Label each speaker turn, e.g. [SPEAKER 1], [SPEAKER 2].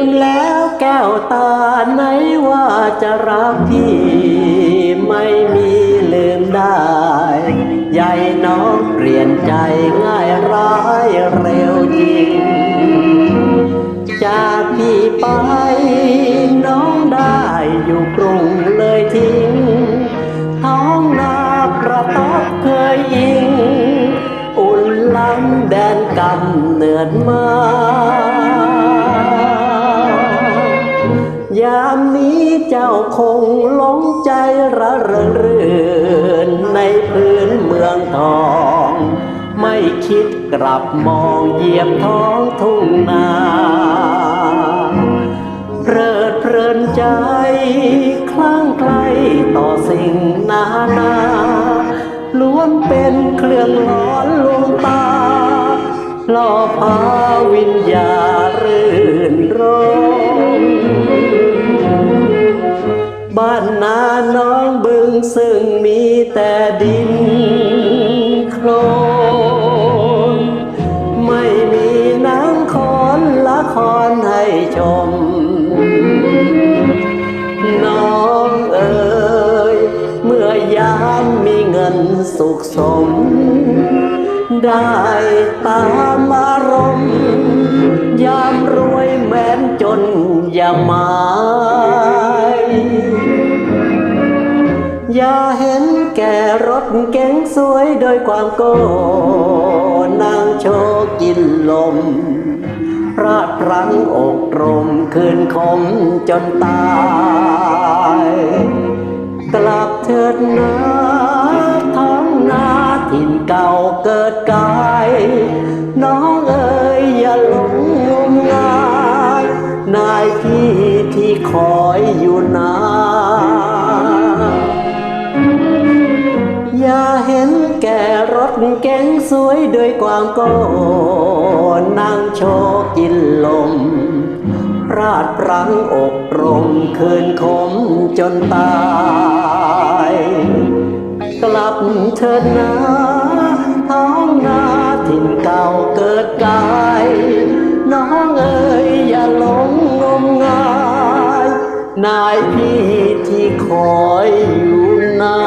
[SPEAKER 1] มแล้วแก้วตาไหนว่าจะรักพี่ไม่มีลืมได้ใหญ่น้องเปลี่ยนใจง่ายร้ายเร็วจริง จากพี่ไปน้องได้อยู่กรุงเลยทิ้ง ท้องนากระต๊อบเคยยิง อุ่นล้ำแดนกำเนิดมา ยามนี้เจ้าคงหลงใจระเริงรื่นในพื้นเมืองทอง ไม่คิดกลับมองเหยียบท้องทุ่งนาเพลิดเพลินใจ คลั่งไคล้ต่อสิ่งนานาล้วนเป็นเครื่องหลอน แต่ดินโคลนไม่มีนังคอนละครให้ชม น้องเอ๋ยเมื่อยามมีเงินสุขสม ได้ตามอารมณ์ยามรวยแม้นจนอย่าหมายอย่าเห็ ก่รถเก๋งสวยโดยความโกนางโชว์กินลมราดพรังอกรมคืนคมจนตาย กลับเถิดนาท้องนาถิ่นเก่าเกิดกาย น้องเอ๋ยอย่าหลงงมงาย นายพี่ที่คอยอยู่นาอย่า แก่รถเก๋งสวยด้วยความโกนั่งโชว์กินลม ราดพรังอกรมคืนคมจนตาย กลับเถิดนาท้องนาถิ่นเก่าเกิดกายน้องเอ๋ยอย่าหลงงมงายนายพี่ที่คอยอยู่น้า